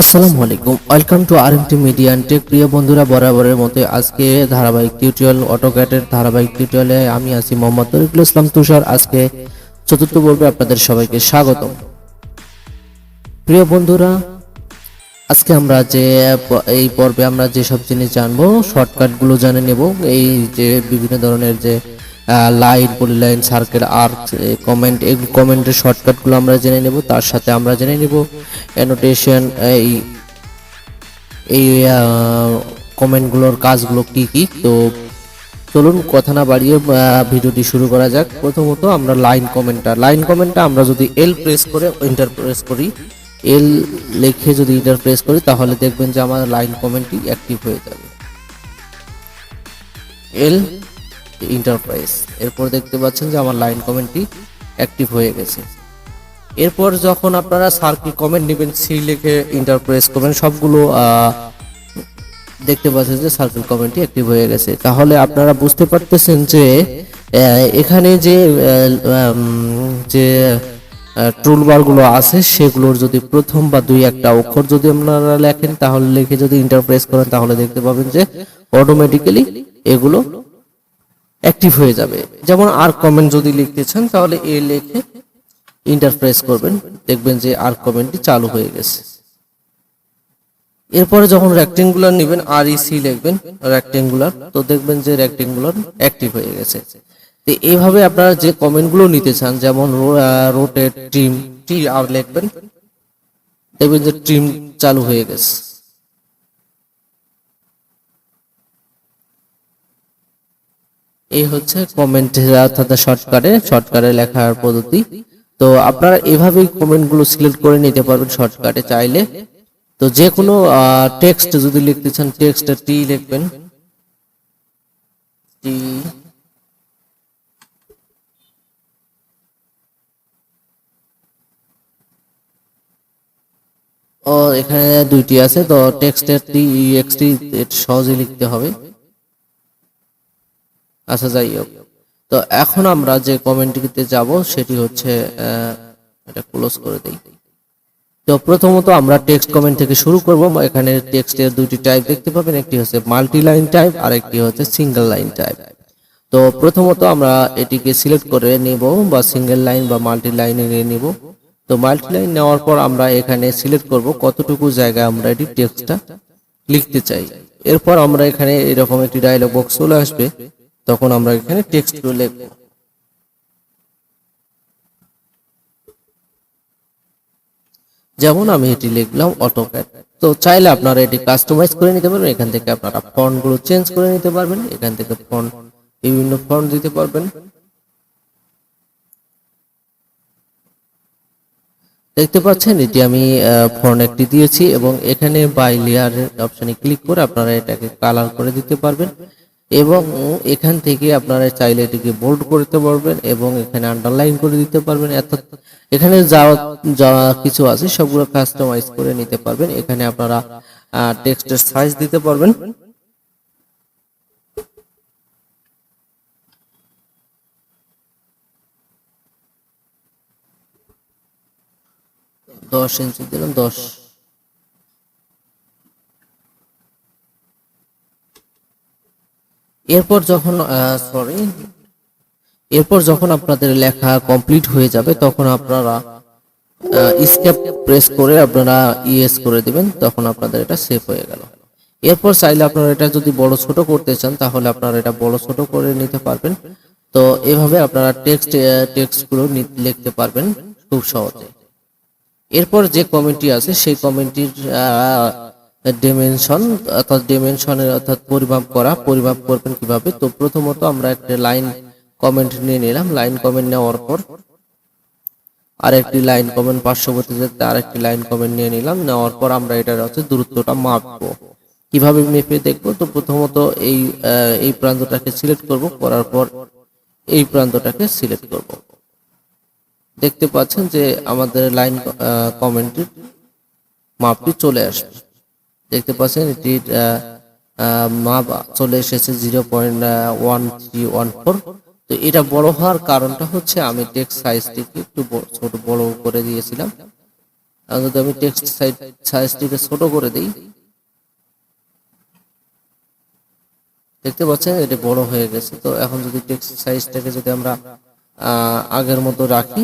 আসসালামু আলাইকুম। Welcome to R MT media tech প্রিয় বন্ধুরা, বরাবরের মতো আজকে ধারাবাহিক টিউটোরিয়াল অটোক্যাটের ধারাবাহিক টিউটোরিয়ালে আমি আছি মোহাম্মদ তরিকুল ইসলাম তুষার। আজকে চতুর্থ পর্বে আপনাদের সবাইকে স্বাগত প্রিয় বন্ধুরা, আজকে আমরা যে এই পর্বে আমরা যেসব জিনিস জানব শর্টকাটগুলো জানে নেব। এই যে বিভিন্ন ধরনের যে line polyline circle arc command এই কমেন্টের শর্টকাটগুলো আমরা জেনে নেব, তার সাথে আমরা জেনে নেব। অ্যানোটেশন এই এই কমেন্টগুলোর কাজগুলো কি কি? তো চলুন, কথা না বাড়িয়ে ভিডিওটি শুরু করা যাক। প্রথমত আমরা লাইন কমেন্টটা লাইন কমেন্টটা আমরা যদি এল প্রেস করে এন্টার প্রেস করি এল লিখে যদি এন্টার প্রেস করি, তাহলে দেখবেন যে আমার লাইন কমেন্টটি অ্যাক্টিভ হয়ে যাবে। এল ইন্টারপ্রাইজ এরপর দেখতে পাচ্ছেন যে আমার লাইন কমেন্টটি অ্যাক্টিভ হয়ে গেছে। এরপর যখন আপনারা সার্কেল কমেন্ট নেবেন সি লিখে ইন্টারপ্রেস করবেন সবগুলো দেখতে পাচ্ছেন যে সার্কেল কমেন্টটি অ্যাক্টিভ হয়ে গেছে। তাহলে আপনারা বুঝতে পারতেছেন যে এখানে যে যে টুলবারগুলো আছে, সেগুলোর যদি প্রথম বা দুই একটা অক্ষর যদি আপনারা লেখেন, তাহলে লিখে যদি ইন্টারপ্রেস করেন, তাহলে দেখতে পাবেন যে অটোমেটিক্যালি এগুলো অ্যাক্টিভ হয়ে যাবে। যেমন আর কমেন্ট যদি লিখতে চান, তাহলে এ লিখে ইন্টারপ্রেস করবেন। দেখবেন যে আর কমেন্টটি চালু হয়ে গেছে। এরপরে যখন রেক্টেঙ্গুলার নেবেন আর ইসি লিখবেন রেক্টেঙ্গুলার তো দেখবেন যে রেক্টেঙ্গুলার অ্যাক্টিভ হয়ে গেছে। তো এইভাবে আপনারা যে কমেন্টগুলো নিতে চান, যেমন রোটেট ট্রিম টি আর লিখবেন, দেখবেন যে ট্রিম চালু হয়ে গেছে। এই হচ্ছে কমেন্ট অর্থাৎ শর্টকাটে শর্টকাটে লেখার পদ্ধতি। তো আপনারা এভাবেই কমেন্টগুলো সিলেক্ট করে নিতে পারবেন শর্টকাটে চাইলে। তো যে কোনো টেক্সট যদি লিখতে চান টেক্সট টি লিখবেন। টি ও, এখানে দুইটি আছে, তো টেক্সটের টি এক্সটি সহজে লিখতে হবে। আচ্ছা যাই হোক। তো এখন আমরা যে কমেন্টটিতে যাব, সেটি হচ্ছে এটা ক্লোজ করে দেই। তো প্রথমত আমরা টেক্সট কমেন্ট থেকে শুরু করব। এখানে টেক্সটের দুটি টাইপ দেখতে পাবেন। একটি হচ্ছে মাল্টি লাইন টাইপ, আর একটি হচ্ছে সিঙ্গেল লাইন টাইপ। তো প্রথমত আমরা এটিকে সিলেক্ট করে নেব, বা সিঙ্গেল লাইন বা মাল্টি লাইনে নিয়ে নিব। তো মাল্টি লাইন নেওয়ার পর আমরা এখানে সিলেক্ট করব কতটুকু জায়গায় আমরা এটি টেক্সটটা লিখতে চাই। এরপর আমরা এখানে এরকম একটি ডায়লগ বক্স চলে আসবে। তখন আমরা এখানে টেক্সটগুলো লিখব। যেমন আমি এটি লিখলাম অটোক্যাড তো চাইলে আপনারা এটি কাস্টমাইজ করে নিতে পারবেন। এখান থেকে আপনারা ফন্টগুলো চেঞ্জ করে নিতে পারবেন। এখান থেকে ফন্ট, বিভিন্ন ফন্ট দিতে পারবেন। দেখতে পাচ্ছেন, এটি আমি ফন্ট একটি দিয়েছি এবং এখানে বাই লেয়ারের অপশনে ক্লিক করে আপনারা এটাকে কালার করে দিতে পারবেন। এবং এখান থেকে আপনারা চাইলে এটিকে বোল্ড করতে পারবেন এবং এখানে আন্ডারলাইন করে দিতে পারবেন। অর্থাৎ এখানে যা যা কিছু আছে সবগুলো কাস্টমাইজ করে নিতে পারবেন। এখানে আপনারা টেক্সটের সাইজ দিতে পারবেন। দশ ইঞ্চি দিলাম, দশ। এরপর যখন সরি এরপর যখন আপনাদের লেখা কমপ্লিট হয়ে যাবে, তখন আপনারা স্কেপ প্রেস করে আপনারা ইএস করে দিবেন, তখন আপনাদের এটা সেভ হয়ে গেল। এরপর চাইলে আপনারা এটা যদি বড় ছোট করতে চান, তাহলে আপনারা এটা বড় ছোট করে নিতে পারবেন। তো এভাবে আপনারা টেক্সট টেক্সটগুলো লিখতে পারবেন খুব সহজে। এরপর যে কমেন্টটি আছে, সেই কমেন্টটির ডিমেনশন অর্থাৎ ডিমেনশনের অর্থাৎ পরিমাপ করা, পরিমাপ করবেন কীভাবে? তো প্রথমত আমরা একটা লাইন কমেন্ট নিয়ে নিলাম। লাইন কমেন্ট নেওয়ার পর আরেকটি লাইন কমেন্ট পার্শ্ববর্তী যেতে আরেকটি লাইন কমেন্ট নিয়ে নিলাম। নেওয়ার পর আমরা এটার হচ্ছে দূরত্বটা মাপবো। কীভাবে মেপে দেখব? তো প্রথমত এই এই প্রান্তটাকে সিলেক্ট করব। করার পর এই প্রান্তটাকে সিলেক্ট করব। দেখতে পাচ্ছেন যে আমাদের লাইন কমেন্টের মাপটি চলে আসবে। দেখতে পাচ্ছেন এটির মাপ চলে এসেছে zero point one three one four. তো এটা বড় হওয়ার কারণটা হচ্ছে আমি টেক্সট সাইজটিকে একটু ছোট, বড় করে দিয়েছিলাম। যদি আমি টেক্সট সাইজ সাইজটিকে ছোট করে দিই, দেখতে পাচ্ছেন এটা বড় হয়ে গেছে। তো এখন যদি টেক্সট সাইজটাকে যদি আমরা আগের মতো রাখি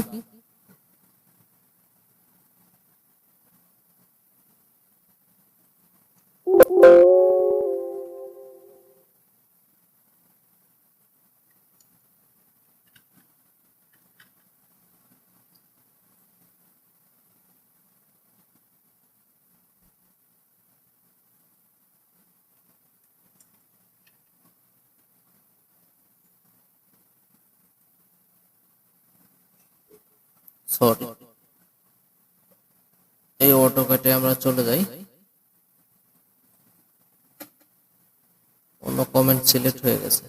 সরি এই অটোকেটে আমরা চলে যাই। অন্য কমেন্ট সিলেক্ট হয়ে গেছে।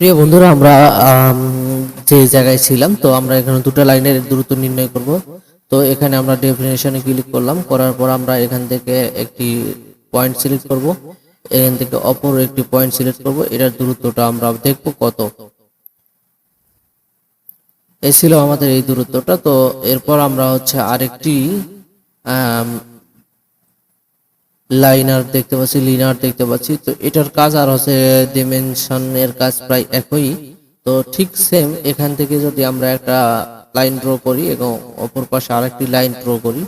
প্রিয় বন্ধুরা আমরা আম, যে জায়গায় ছিলাম, তো আমরা এখানে দুটো লাইনের দূরত্ব নির্ণয় করব। তো এখানে আমরা ডেফিনেশনে ক্লিক করলাম, করার পর আমরা এখান থেকে একটি পয়েন্ট সিলেক্ট করব। এখান থেকে অপর একটি পয়েন্ট সিলেক্ট করব, এটার দূরত্বটা আমরা দেখব কত। এই ছিল আমাদের এই দূরত্বটা। তো এরপর আমরা হচ্ছে আরেকটি লাইনার দেখতে পাচ্ছি লিনার দেখতে পাচ্ছি। তো এটার কাজ আর হচ্ছে ডিমেনশনের কাজ প্রায় একই। তো ঠিক সেম এখান থেকে যদি আমরা একটা লাইন ড্র করি এবং অপর পাশে আরেকটি লাইন ড্র করি।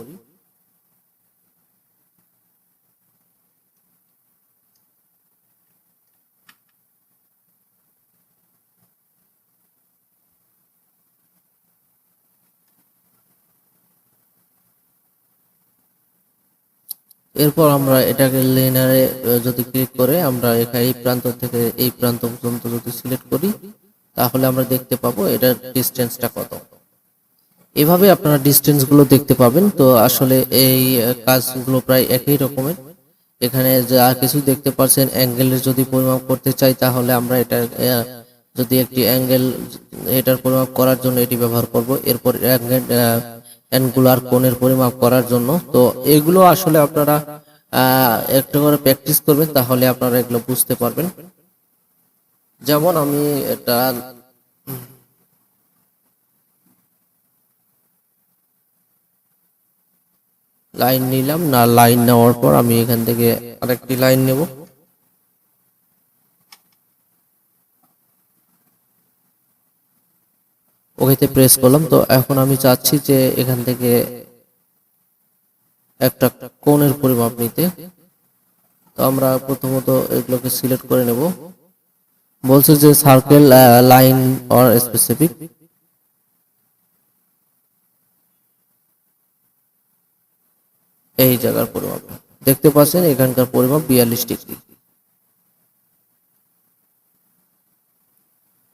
এরপর আমরা এটাকে লেনারে যদি ক্লিক করে, আমরা এখানে এই প্রান্ত থেকে এই প্রান্ত পর্যন্ত যদি সিলেক্ট করি তাহলে আমরা দেখতে পাবো এটার ডিস্টেন্সটা কত। এভাবে আপনারা ডিস্টেন্সগুলো দেখতে পাবেন। তো আসলে এই কাজগুলো প্রায় একই রকমের। এখানে যা কিছু দেখতে পাচ্ছেন অ্যাঙ্গেলের যদি পরিমাপ করতে চাই, তাহলে আমরা এটা যদি একটি অ্যাঙ্গেল এটার পরিমাপ করার জন্য এটি ব্যবহার করব। এরপর অ্যাঙ্গেল অ্যাঙ্গুলার কোণের পরিমাপ করার জন্য। তো এগুলো আসলে আপনারা একটু করে প্র্যাকটিস করবেন, তাহলে আপনারা এগুলো বুঝতে পারবেন। যেমন আমি এটা লাইন নিলাম, না, লাইন নেওয়ার পর আমি এখান থেকে আরেকটি লাইন নেব। ওকেতে প্রেস করলাম, তো এখন আমি চাচ্ছি যে এখান থেকে একটা কোণের পরিমাপ নিতে। তো আমরা প্রথমত এগুলোকে সিলেক্ট করে নেব। বলছে যে সার্কেল লাইন অর স্পেসিফিক এই জায়গার পরিমাপ। দেখতে পাচ্ছেন এখানকার পরিমাপ বিয়াল্লিশ ডিগ্রি।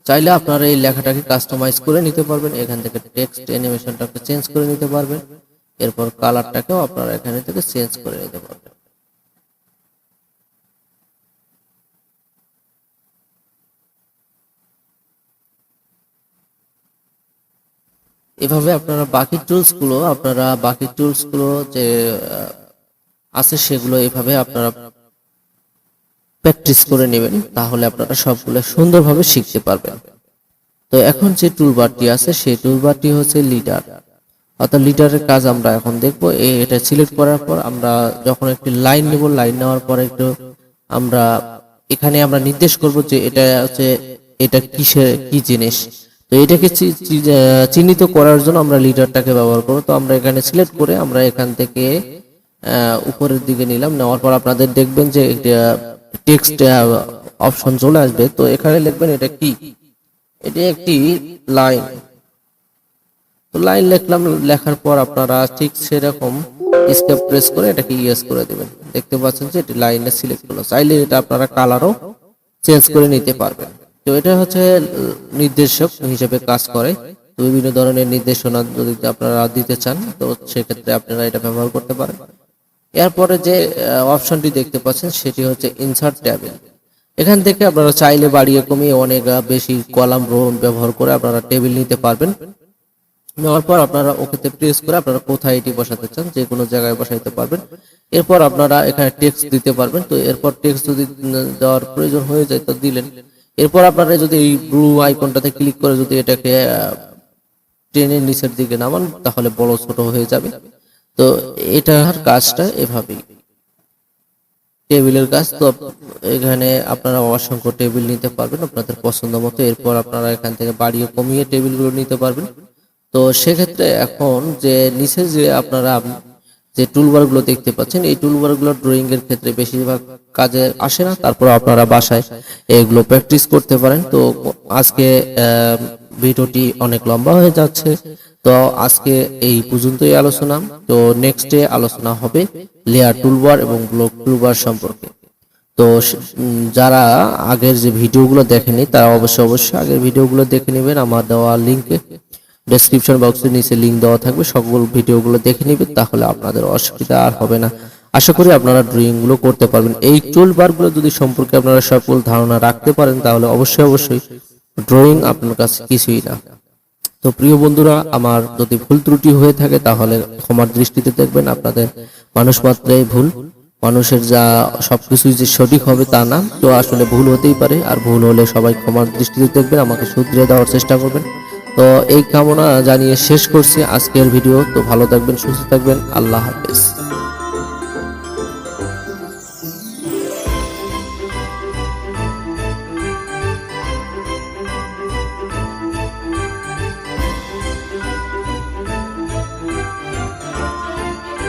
চাইলে আপনারা এই লেখাটাকে কাস্টমাইজ করে নিতে পারবেন। এখান থেকে টেক্সট অ্যানিমেশনটাকে চেঞ্জ করে নিতে পারবেন। এরপর কালারটাকেও আপনারা এখানে থেকে চেঞ্জ করে নিতে পারবেন। এভাবে আপনারা বাকি টুলসগুলো আপনারা বাকি টুলসগুলো যে আছে সেগুলো এভাবে আপনারা প্র্যাকটিস করে নেবেন, তাহলে আপনারা সবগুলো সুন্দরভাবে শিখতে পারবেন। তো এখন যে টুলবারটি আছে, সেই টুলবারটি হচ্ছে লিডার অর্থাৎ লিডারের কাজ আমরা এখন দেখব এই এটা সিলেক্ট করার পর আমরা যখন একটি লাইন নেব লাইন নেওয়ার পর একটু আমরা, এখানে আমরা নির্দেশ করব যে এটা হচ্ছে, এটা কিসের, কি জিনিস। তো এটাকে চিহ্নিত করার জন্য আমরা লিডারটাকে ব্যবহার করব। তো আমরা এখানে সিলেক্ট করে আমরা এখান থেকে উপরের দিকে নিলাম। নেওয়ার পর আপনাদের দেখবেন যে টেক্সট অপশন চলে আসবে। তো এখানে লিখবেন এটা কি? এটি একটি লাইন তো লাইন লিখলাম, লেখার পর আপনারা ঠিক সেরকম স্কেপ প্রেস করে এটাকে ইয়েস করে দেবেন। দেখতে পাচ্ছেন যে এটি লাইনে সিলেক্ট হলো চাইলে এটা আপনারা কালারও চেঞ্জ করে নিতে পারবেন। তো এটা হচ্ছে নির্দেশক হিসেবে কাজ করে। তো বিভিন্ন ধরনের নির্দেশনা যদি আপনারা দিতে চান, তো সেক্ষেত্রে আপনারা এটা ব্যবহার করতে পারেন। এরপরে যে অপশনটি দেখতে পাচ্ছেন, সেটি হচ্ছে ইনসার্ট ট্যাবেল এখান থেকে আপনারা চাইলে বাড়িয়ে কমিয়ে অনেক বেশি কলাম রো ব্যবহার করে আপনারা টেবিল নিতে পারবেন। নেওয়ার পর আপনারা ওকেতে প্রেস করে আপনারা কোথায় এটি বসাতে চান, যে কোনো জায়গায় বসাইতে পারবেন। এরপর আপনারা এখানে টেক্সট দিতে পারবেন। তো এরপর টেক্সট যদি দেওয়ার প্রয়োজন হয়ে যায়, তো দিলেন। এরপর আপনারা যদি এই ব্লু আইকনটাতে ক্লিক করে যদি এটাকে ট্রেনের নিচের দিকে নামান, তাহলে বড় ছোট হয়ে যাবে। তো এটার কাজটা এভাবেই। টেবিলের কাজ তো এখানে আপনারা অসংখ্য টেবিল নিতে পারবেন আপনাদের পছন্দ মতো। এরপর আপনারা এখান থেকে বাড়িয়ে কমিয়ে টেবিলগুলো নিতে পারবেন। তো সেক্ষেত্রে এখন যে নিচে যে আপনারা যে টুলবারগুলো দেখতে পাচ্ছেন, এই টুলবারগুলো ড্রয়িং এর ক্ষেত্রে বেশিরভাগ কাজে আসে না, তারপর আপনারা বাসায় এগুলো প্র্যাকটিস করতে পারেন। তো আজকে ভিডিওটি অনেক লম্বা হয়ে যাচ্ছে। তো আজকে এই পর্যন্তই আলোচনা। তো নেক্সটে আলোচনা হবে লেয়ার টুলবার এবং ব্লক টুলবার সম্পর্কে। তো যারা আগের যে ভিডিওগুলো দেখেনি তারা অবশ্যই অবশ্যই আগের ভিডিওগুলো দেখে নেবেন। আমার দেওয়া লিঙ্কে ডেসক্রিপশন বক্সের নিচে লিঙ্ক দেওয়া থাকবে। সকল ভিডিওগুলো দেখে নেবেন, তাহলে আপনাদের অসুবিধা আর হবে না। আশা করি আপনারা ড্রয়িংগুলো করতে পারবেন। এই টুল যদি সম্পর্কে আপনারা সকল ধারণা রাখতে পারেন, তাহলে অবশ্যই অবশ্যই ড্রয়িং আপনার কাছে কিছুই না। তো প্রিয় বন্ধুরা, আমার যদি ভুল ত্রুটি হয়ে থাকে, তাহলে ক্ষমার দৃষ্টিতে দেখবেন আপনাদের মানুষ মাত্রাই ভুল। মানুষের যা সবকিছুই যে সঠিক হবে তা না। তো আসলে ভুল হতেই পারে, আর ভুল হলে সবাই ক্ষমার দৃষ্টিতে দেখবেন, আমাকে শুধরে দেওয়ার চেষ্টা করবেন। তো এই কামনা জানিয়ে শেষ করছি আজকের ভিডিও। তো ভালো থাকবেন, সুস্থ থাকবেন। আল্লাহ হাফেজ।